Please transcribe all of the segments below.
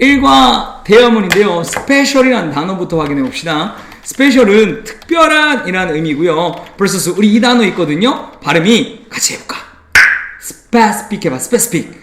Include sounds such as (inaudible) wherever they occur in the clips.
일과 대화문인데요. 스페셜이라는 단어부터 확인해 봅시다. 스페셜은 특별한 이라는 의미고요. vs 우리 이 단어 있거든요. 발음이 같이 해볼까? specific 해봐. specific.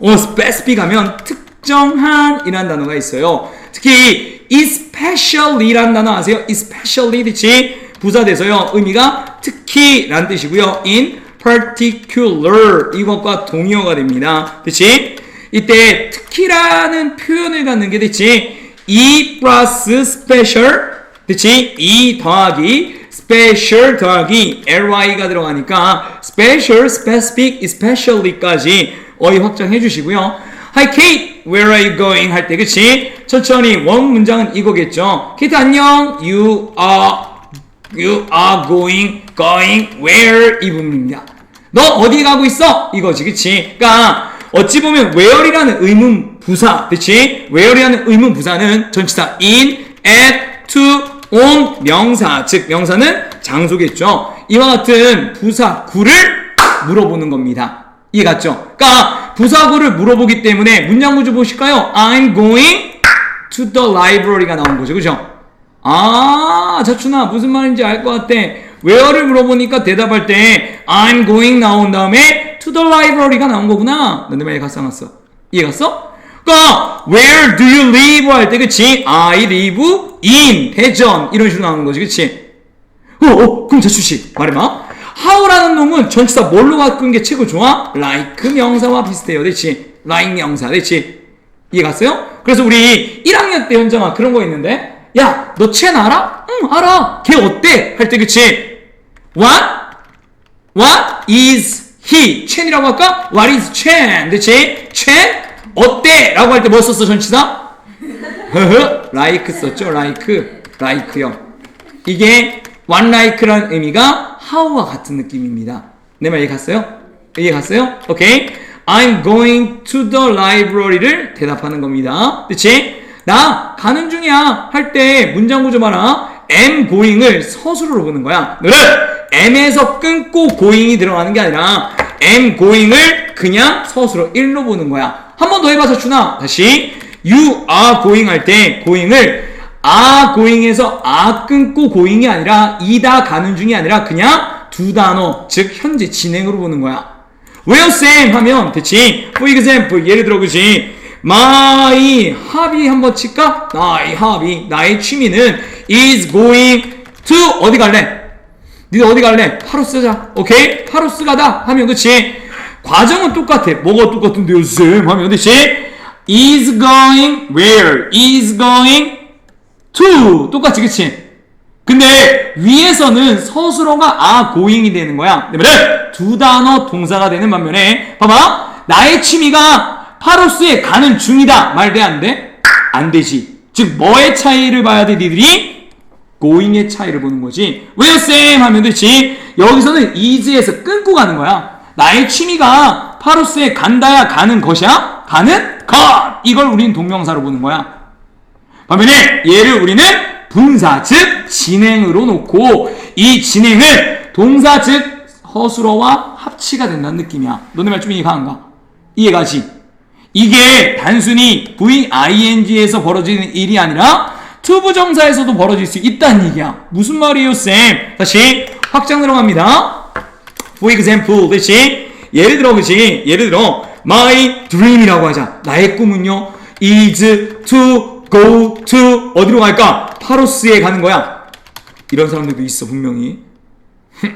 어, specific 하면 특정한 이라는 단어가 있어요. 특히 especially라는 단어 아세요? especially 그치? 부사돼서요. 의미가 특히 라는 뜻이고요. in particular 이것과 동의어가 됩니다. 그치? 이때 특히라는 표현을 갖는 게 됐지. e 플러스 special 그치? e 더하기 special 더하기 ly가 들어가니까 special, specific, especially까지 어휘 확장해 주시고요. Hi Kate, where are you going? 할 때 그치? 천천히 원 문장은 이거겠죠. Kate 안녕, you are You are going, going, where 이 부분입니다. 너 어디 가고 있어? 이거지, 그치? 그니까, 어찌 보면 where이라는 의문 부사, 그치? where이라는 의문 부사는 전치사 in, at, to, on 명사, 즉 명사는 장소겠죠. 이와 같은 부사구를 물어보는 겁니다. 이해갔죠? 그러니까 부사구를 물어보기 때문에 문장 구조 보실까요? I'm going to the library가 나온 거죠. 그죠? 아, 자춘아 무슨 말인지 알 것 같아. where를 물어보니까 대답할 때 I'm going 나온 다음에 to the library가 나온 거구나. 너네 말이 갔어 안 갔어? 이해 갔어? 그러니까 where do you live 할 때 그치? I live in 대전 이런 식으로 나오는 거지 그치? 어, 어 그럼 자춘씨 말해봐. how라는 놈은 전치사 뭘로 바꾸는 게 최고 좋아? like 명사와 비슷해요. 그치? like 명사. 그치? 이해 갔어요? 그래서 우리 1학년 때 현정아 그런 거 있는데 야, 너첸 알아? 응, 알아. 걔 어때? 할 때 그치? What? What is he? 첸이라고 할까? What is 첸? 그치? 첸? 어때? 라고 할 때 뭐 썼어, 전치사? like 썼죠, like. like요. 이게 one like라는 의미가 how와 같은 느낌입니다. 내 말 이해 갔어요? 이해 갔어요? 오케이. I'm going to the library를 대답하는 겁니다. 그치? 나 가는 중이야 할 때 문장 구조 봐라. am going을 서술로 보는 거야. 너는 am에서 끊고 going이 들어가는 게 아니라 am going을 그냥 서술로 1로 보는 거야. 한 번 더 해봐서 주나 다시 you are going 할 때 going을 are going에서 are 끊고 going이 아니라 이다 가는 중이 아니라 그냥 두 단어 즉 현재 진행으로 보는 거야. Well, Sam 하면 대칭 For example 예를 들어 그지 My hobby 한번 칠까? 나의 hobby 나의 취미는 is going to 어디 갈래? 니들 어디 갈래? 하루 쓰자 오케이? 하루 쓰가다 하면 그치? 과정은 똑같아 뭐가 똑같은데 요 쌤? 하면 그치? is going where? is going to 똑같지 그치? 근데 위에서는 서술어가 아 going이 되는 거야. 그러면 두 단어 동사가 되는 반면에 봐봐 나의 취미가 파로스에 가는 중이다 말 돼 안 돼? 안 되지. 즉 뭐의 차이를 봐야 돼 니들이? Going의 차이를 보는 거지. 왜요 쌤 하면 되지. 여기서는 is에서 끊고 가는 거야. 나의 취미가 파로스에 간다야 가는 것이야? 가는 것 이걸 우리는 동명사로 보는 거야. 반면에 얘를 우리는 분사 즉 진행으로 놓고 이 진행을 동사 즉 허술어와 합치가 된다는 느낌이야. 너네 말 좀 이해가 안 가? 이해가지? 이게 단순히 VING에서 벌어지는 일이 아니라 투부정사에서도 벌어질 수 있다는 얘기야. 무슨 말이에요, 쌤? 다시 확장 들어갑니다. For example, 그치? 예를 들어, 그치? 예를 들어, my dream이라고 하자. 나의 꿈은요, is to go to 어디로 갈까? 파로스에 가는 거야. 이런 사람들도 있어 분명히. (laughs)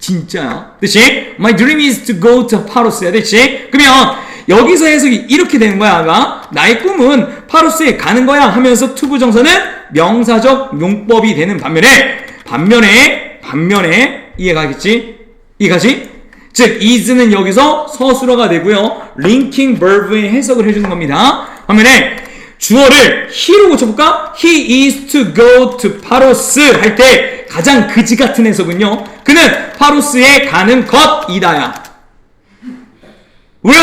진짜야. 그치? My dream is to go to 파로스야. 그치? 그러면 여기서 해석이 이렇게 되는 거야. 아가. 나의 꿈은 파로스에 가는 거야 하면서 투부 정사는 명사적 용법이 되는 반면에 반면에 반면에 이해가겠지? 이해가지? 즉 is는 여기서 서술어가 되고요. linking verb의 해석을 해주는 겁니다. 반면에 주어를 he로 고쳐볼까? He is to go to 파로스 할 때 가장 그지 같은 해석은요. 그는 파로스에 가는 것이다야.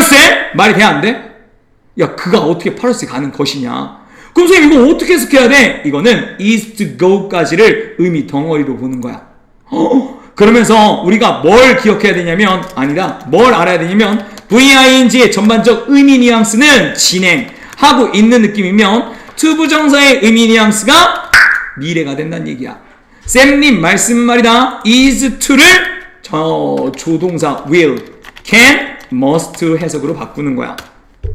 쌤? 말이 돼, 안 돼? 야, 그가 어떻게 파로스에 가는 것이냐? 그럼 쌤, 이거 어떻게 해석해야 돼? 이거는 is to go까지를 의미 덩어리로 보는 거야. 허? 그러면서 우리가 뭘 기억해야 되냐면, 아니다, 뭘 알아야 되냐면, VING의 전반적 의미 뉘앙스는 진행하고 있는 느낌이면 투부정사의 의미 뉘앙스가 미래가 된다는 얘기야. 쌤님 말씀 말이다. is to를 저 조동사 will, can, must 해석으로 바꾸는 거야.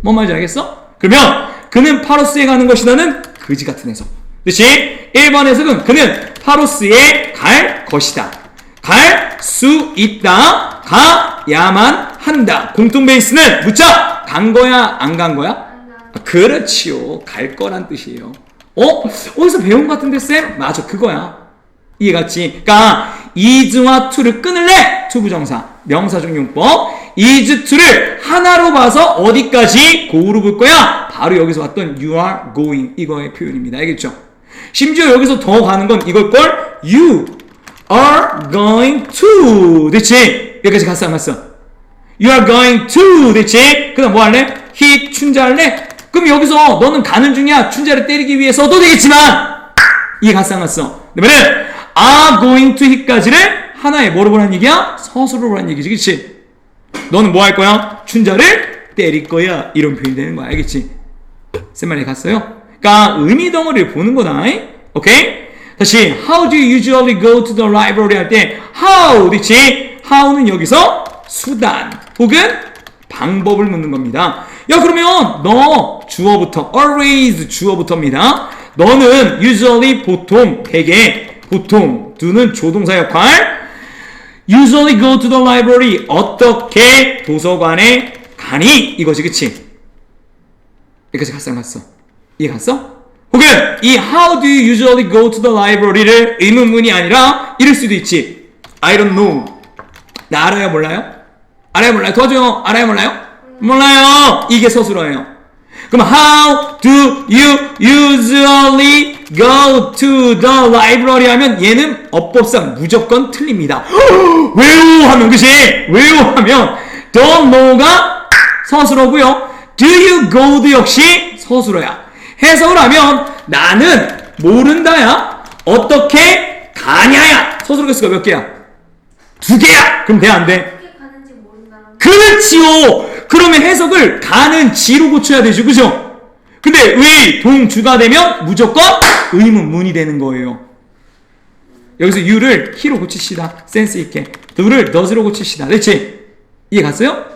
뭔 말인지 알겠어? 그러면 그는 파로스에 가는 것이다는 그지 같은 해석. 그렇지? 1번 해석은 그는 파로스에 갈 것이다. 갈 수 있다. 가야만 한다. 공통 베이스는 묻자. 간 거야? 안 간 거야? 아, 그렇지요. 갈 거란 뜻이에요. 어? 어디서 배운 것 같은데 쌤? 맞아. 그거야. 이해갔지? 그러니까 is와 to를 끊을래? 투부정사. 명사적 용법. To를 하나로 봐서 어디까지 고우로 볼 거야? 바로 여기서 왔던 you are going 이거의 표현입니다. 알겠죠? 심지어 여기서 더 가는 건 이걸 걸 you are going to 됐지? 여기까지 갔어 안 갔어? you are going to 됐지? 그 다음 뭐 할래? he 춘자할래? 그럼 여기서 너는 가는 중이야 춘자를 때리기 위해서도 되겠지만 이해 갔어 안 갔어? 그러면은 are going to hit까지를 하나의 뭐로 보라는 얘기야? 서술로 보라는 얘기지 그치? 너는 뭐 할 거야? 춘자를 때릴 거야 이런 표현이 되는 거야 알겠지? 쌤 말이 갔어요? 그러니까 의미 덩어리를 보는 거다 오케이? 다시 How do you usually go to the library 할 때 How 그치? How는 여기서 수단 혹은 방법을 묻는 겁니다 야 그러면 너 주어부터 always 주어부터입니다 너는 usually 보통 대개 보통 do는 조동사 역할 usually go to the library. 어떻게 도서관에 가니? 이거지 그치? 여기까지 갔어 안 갔어? 이해 갔어? 혹은 이 how do you usually go to the library를 의문문이 아니라 이럴 수도 있지. I don't know. 나 알아요 몰라요? 알아요 몰라요? 도와줘요. 알아요 몰라요? 몰라요. 이게 서술어예요. 그럼 how do you usually go to the library 하면 얘는 어법상 무조건 틀립니다. 왜요 하면 그지? 왜요 하면 don't know가 서술어고요. do you go도 역시 서술어야. 해석을 하면 나는 모른다야. 어떻게 가냐야. 서술어 개수가 몇 개야? 두 개야. 그럼 돼 안 돼? 그렇지요. 그러면 해석을 가는 지로 고쳐야 되죠. 그죠? 근데 의, 동, 주가 되면 무조건 의문문이 되는 거예요. 여기서 you를 he로 고치시다. 센스 있게. do를 does로 고치시다. 그렇지? 이해 갔어요?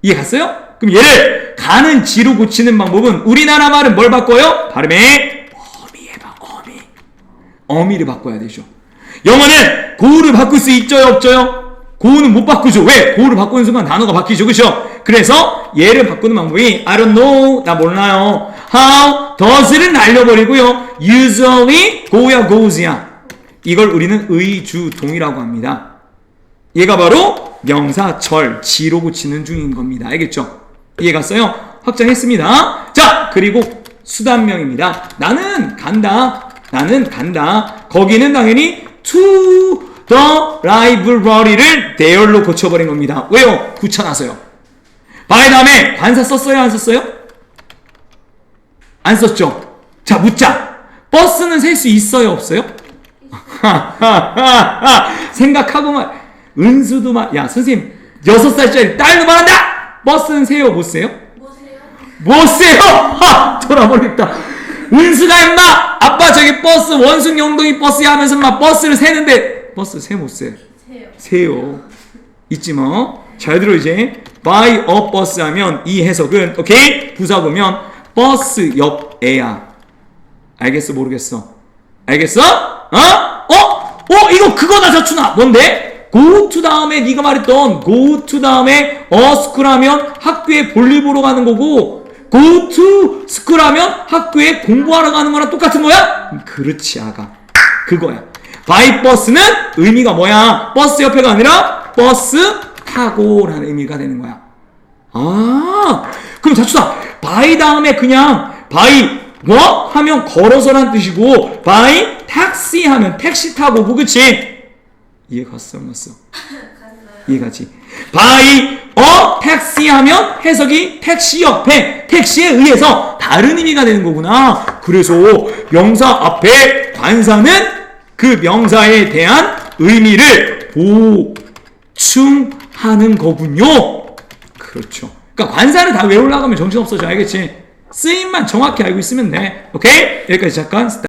이해 갔어요? 그럼 얘를 가는 지로 고치는 방법은 우리나라 말은 뭘 바꿔요? 발음에 어미에 바, 어미. 어미를 바꿔야 되죠. 영어는 고우를 바꿀 수 있죠요, 없죠요? 고우는 못 바꾸죠. 왜? 고우를 바꾸는 순간 단어가 바뀌죠. 그죠? 그래서 얘를 바꾸는 방법이 I don't know. 나 몰라요. How does를 날려버리고요. Usually go야 goes야. 이걸 우리는 의주동이라고 합니다. 얘가 바로 명사 절 지로 고치는 중인 겁니다. 알겠죠? 이해 갔어요? 확장했습니다. 자, 그리고 수단명입니다. 나는 간다. 나는 간다. 거기는 당연히 to the library를 there로 고쳐버린 겁니다. 왜요? 붙여놔서요. by 다음에 관사 썼어요? 안 썼어요? 안 썼죠? 자, 묻자. 버스는 셀 수 있어요? 없어요? (laughs) 생각하고만 은수도 말, 야 선생님 여섯 살짜리 딸도 말한다. 버스는 세요 못 세요? 못 세요. 하 돌아버렸다. 은수가 임마 아빠 저기 버스 원숭 영동이 버스야 하면서 막 버스를 세는데 버스 세 못 세? 세요. 세요. 잊지 마. 잘 들어 이제 buy a bus 하면 이 해석은 오케이 부사 보면 버스 옆에야. 알겠어 모르겠어. 알겠어? 어? 어? 어 이거 그거다 저춘아 뭔데? go to 다음에 네가 말했던 go to 다음에 a school 하면 학교에 볼일 보러 가는 거고 go to school 하면 학교에 공부하러 가는 거랑 똑같은 거야? 그렇지 아가 그거야 by bus는 의미가 뭐야? 버스 옆에가 아니라 버스 타고라는 의미가 되는 거야 아 그럼 자추다 by 다음에 그냥 by 뭐? 하면 걸어서란 뜻이고 by taxi 하면 택시 타고 뭐 그치? 이해 갔어 안 갔어? (laughs) 이해가지 by a taxi 하면 해석이 택시 옆에 택시에 의해서 다른 의미가 되는 거구나 그래서 명사 앞에 관사는 그 명사에 대한 의미를 보충하는 거군요 그렇죠 그러니까 관사를 다 외우려고 하면 정신 없어져. 알겠지? 쓰임만 정확히 알고 있으면 돼. 오케이? 여기까지 잠깐.